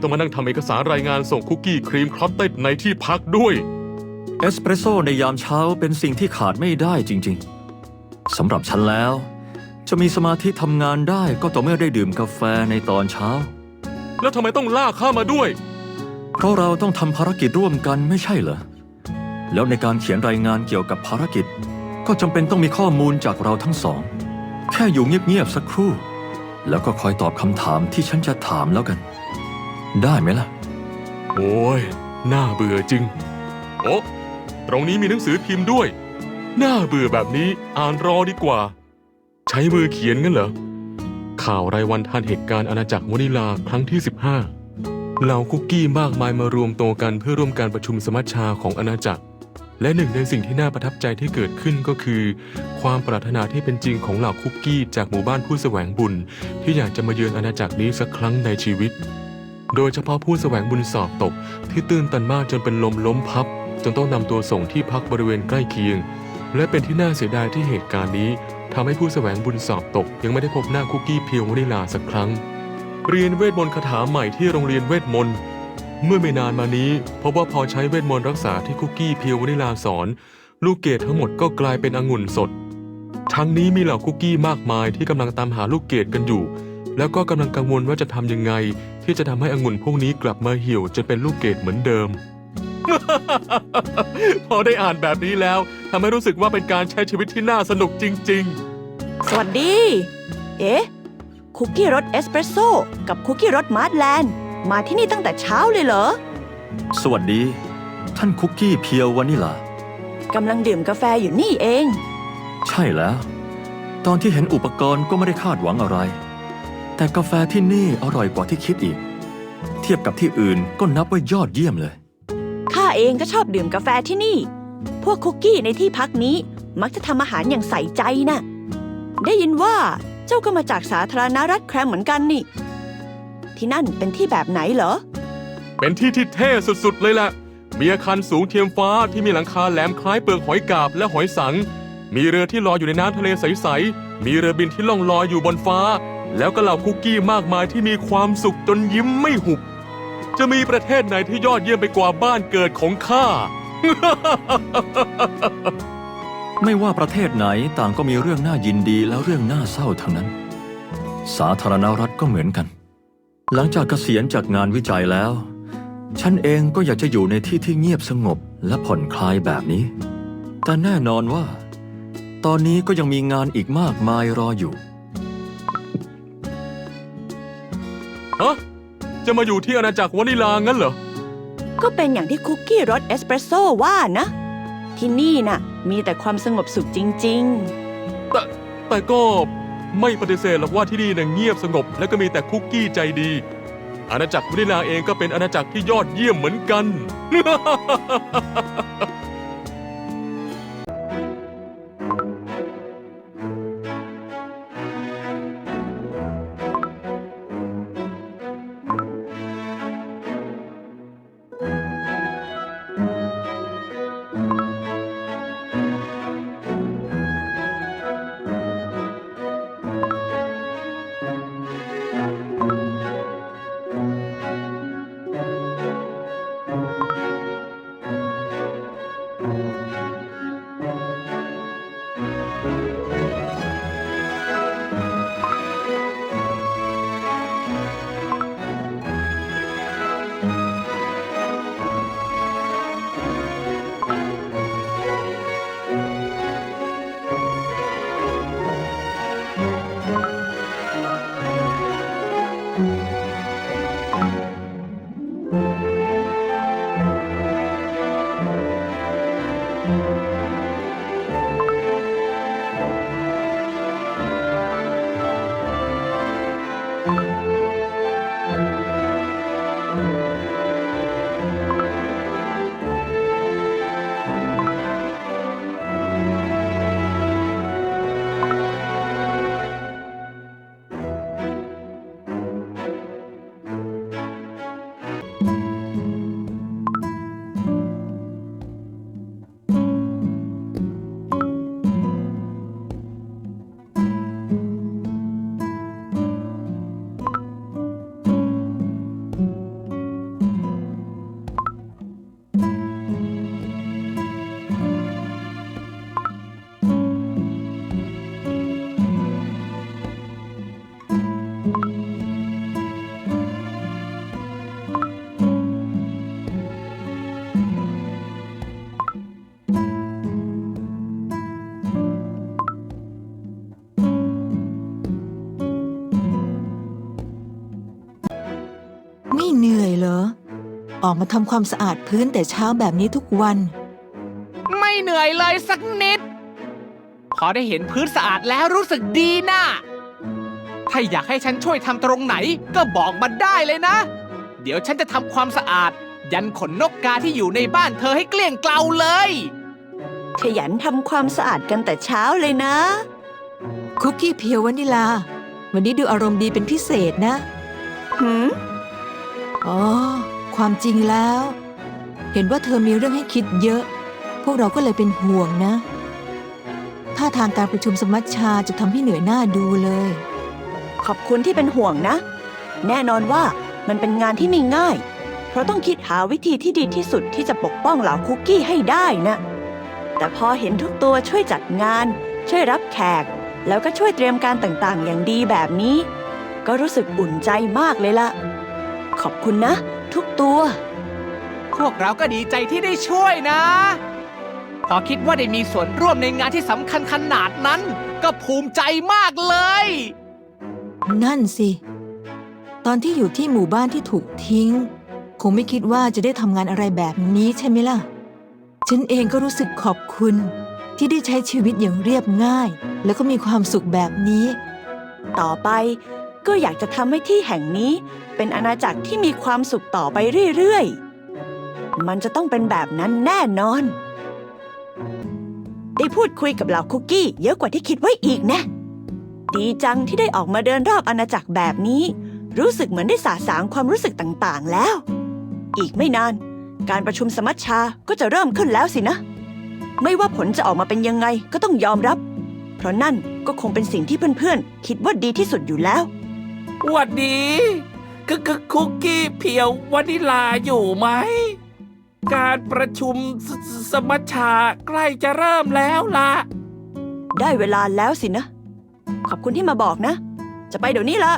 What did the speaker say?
ต้องมานั่งทำเอกสารรายงานส่งคุกกี้ครีมครอตเต็ดในที่พักด้วย เอสเปรสโซ่ในยามเช้าเป็นสิ่งที่ขาดไม่ได้จริงๆสำหรับฉันแล้ว จะมีสมาธิทำงานได้ก็ต่อเมื่อได้ดื่มกาแฟในตอนเช้า แล้วทำไมต้องลากข้ามาด้วย เพราะเราต้องทำภารกิจร่วมกันไม่ใช่เหรอ แล้วในการเขียนรายงานเกี่ยวกับภารกิจ ก็จำเป็นต้องมีข้อมูลจากเราทั้งสอง แค่อยู่เงียบๆสักครู่ แล้วก็คอยตอบคำถามที่ฉันจะถามแล้วกัน ได้ไหมล่ะ โอ้ย น่าเบื่อจริง โอ้ตรงนี้มีหนังสือพิมพ์ด้วย น่าเบื่อแบบนี้อ่านรอดีกว่า ใช้มือเขียนงั้นเหรอ ข่าวรายวันทันเหตุการณ์อาณาจักรวนิลาครั้งที่ 15เหล่าคุกกี้มากมายมารวมตัวกันเพื่อร่วมการประชุมสมัชชาของอาณาจักร และหนึ่งในสิ่งที่น่าประทับใจที่เกิดขึ้นก็คือ ความปรารถนาที่เป็นจริงของเหล่าคุกกี้จากหมู่บ้านผู้แสวงบุญ ที่อยากจะมาเยือนอาณาจักรนี้สักครั้งในชีวิต โดยเฉพาะผู้แสวงบุญสอบตกที่ตื้นตันมากจนเป็นลมล้มพับ จนต้องนำตัวส่งที่พักบริเวณใกล้เคียง และเป็นที่น่าเสียดายที่เหตุการณ์นี้ทำให้ผู้แสวงบุญสอบตก ยังไม่ได้พบหน้าคุกกี้เพียววานิลาสักครั้ง เรียนเวทมนต์คาถาใหม่ที่โรงเรียนเวทมนต์เมื่อไม่นานมานี้พบว่าพอใช้เวทมนต์รักษาที่คุกกี้เพียววานิลาสอน ลูกเกดทั้งหมดก็กลายเป็นองุ่นสด ทั้งนี้มีเหล่าคุกกี้มากมายที่กำลังตามหาลูกเกดกันอยู่ แล้วก็กำลังกังวลว่าจะทำยังไง ที่จะทำให้องุ่นพวกนี้กลับมาเหี่ยวจนเป็นลูกเกดเหมือนเดิม พอได้อ่านแบบนี้แล้วทำให้รู้สึกว่าเป็นการใช้ชีวิตที่น่าสนุกจริง สวัสดี เอ๊ะ คุกกี้รสเอสเปรสโซ่กับคุกกี้รสมาร์ทแลนด์ มาที่นี่ตั้งแต่เช้าเลยเหรอ สวัสดี ท่านคุกกี้เพียววานิลา กำลังดื่มกาแฟอยู่นี่เอง ใช่แล้ว ตอนที่เห็นอุปกรณ์ก็ไม่ได้คาดหวังอะไร แต่กาแฟที่นี่อร่อยกว่าที่คิดอีก เทียบกับที่อื่นก็นับว่ายอดเยี่ยมเลย ข้าเองก็ชอบดื่มกาแฟที่นี่ พวกคุกกี้ในที่พักนี้มักจะทำอาหารอย่างใส่ใจนะ่ะ ได้ยินว่าเจ้าก็มาจากสาธารณรัฐแครมเหมือนกันนี่ ที่นั่นเป็นที่แบบไหนเหรอๆเป็นที่ที่เท่สุดๆ เลยแหละ มีอาคารสูงเทียมฟ้าที่มีหลังคาแหลมคล้ายเปลือกหอยกาบและหอยสัง มีเรือที่ลอยอยู่ในน้ำทะเลใสๆ มีเรือบินที่ล่องลอยอยู่บนฟ้า แล้วก็เหล่าคุกกี้มากมายที่มีความสุขจนยิ้มไม่หุบ จะมีประเทศไหนที่ยอดเยี่ยมไปกว่าบ้านเกิดของข้า ไม่ว่าประเทศไหนต่างก็มีเรื่องน่ายินดีและเรื่องน่าเศร้าทั้งนั้น สาธารณรัฐก็เหมือนกัน หลังจากเกษียณจากงานวิจัยแล้ว ฉันเองก็อยากจะอยู่ในที่ที่เงียบสงบและผ่อนคลายแบบนี้ แต่แน่นอนว่า ตอนนี้ก็ยังมีงานอีกมากมายรออยู่ ฮะ จะมาอยู่ที่อาณาจักรวานิลางั้นเหรอ ก็เป็นอย่างที่คุกกี้รสเอสเปรสโซ่ว่านะ ที่นี่น่ะ มีแต่ความสงบสุขจริงๆแต่แต่ก็ไม่ปฏิเสธหรอกว่าที่นี่นะเงียบสงบ และก็มีแต่คุกกี้ใจดี อาณาจักรวานิลาเองก็เป็นอาณาจักรที่ยอดเยี่ยมเหมือนกัน ค ออกมาทำความสะอาดพื้นแต่เช้าแบบนี้ทุกวัน ไม่เหนื่อยเลยสักนิด พอได้เห็นพื้นสะอาดแล้วรู้สึกดีนะถ้าอยากให้ฉันช่วยทำตรงไหนก็บอกมาได้เลยนะ เดี๋ยวฉันจะทำความสะอาด ยันขนนกกาที่อยู่ในบ้านเธอให้เกลี้ยงเกลาเลย ขยันทำความสะอาดกันแต่เช้าเลยนะ คุกกี้เพียววานิลา วันนี้ดูอารมณ์ดีเป็นพิเศษนะหืมอ๋อ ความจริงแล้ว เห็นว่าเธอมีเรื่องให้คิดเยอะ พวกเราก็เลยเป็นห่วงนะ ถ้าทางการประชุมสมัชชาจะทำให้เหนื่อยหน้าดูเลย ขอบคุณที่เป็นห่วงนะ แน่นอนว่ามันเป็นงานที่ไม่ง่าย เพราะต้องคิดหาวิธีที่ดีที่สุดที่จะปกป้องเหล่าคุกกี้ให้ได้นะ แต่พอเห็นทุกตัวช่วยจัดงาน ช่วยรับแขก แล้วก็ช่วยเตรียมการต่างๆ อย่างดีแบบนี้ ก็รู้สึกอุ่นใจมากเลยล่ะ ขอบคุณนะ ทุกตัว พวกเราก็ดีใจที่ได้ช่วยนะ พอคิดว่าได้มีส่วนร่วมในงานที่สำคัญขนาดนั้น ก็ภูมิใจมากเลย นั่นสิ ตอนที่อยู่ที่หมู่บ้านที่ถูกทิ้ง คงไม่คิดว่าจะได้ทำงานอะไรแบบนี้ใช่ไหมล่ะ ฉันเองก็รู้สึกขอบคุณ ที่ได้ใช้ชีวิตอย่างเรียบง่าย แล้วก็มีความสุขแบบนี้ ต่อไป ก็อยากจะทำให้ที่แห่งนี้ เป็นอาณาจักรที่มีความสุขต่อไปเรื่อยๆ มันจะต้องเป็นแบบนั้นแน่นอน ได้พูดคุยกับเหล่าคุกกี้เยอะกว่าที่คิดไว้อีกนะ ดีจังที่ได้ออกมาเดินรอบอาณาจักรแบบนี้ รู้สึกเหมือนได้สาสางความรู้สึกต่างๆแล้ว อีกไม่นาน การประชุมสมัชชาก็จะเริ่มขึ้นแล้วสินะ ไม่ว่าผลจะออกมาเป็นยังไงก็ต้องยอมรับ เพราะนั่นก็คงเป็นสิ่งที่เพื่อนๆ คิดว่าดีที่สุดอยู่แล้ว หวัดดีคึกคือคุกกี้เพียววานิลาอยู่ไหม การประชุมสสสมัชชาใกล้จะเริ่มแล้วล่ะได้เวลาแล้วสินะ ขอบคุณที่มาบอกนะ จะไปเดี๋ยวนี้ละ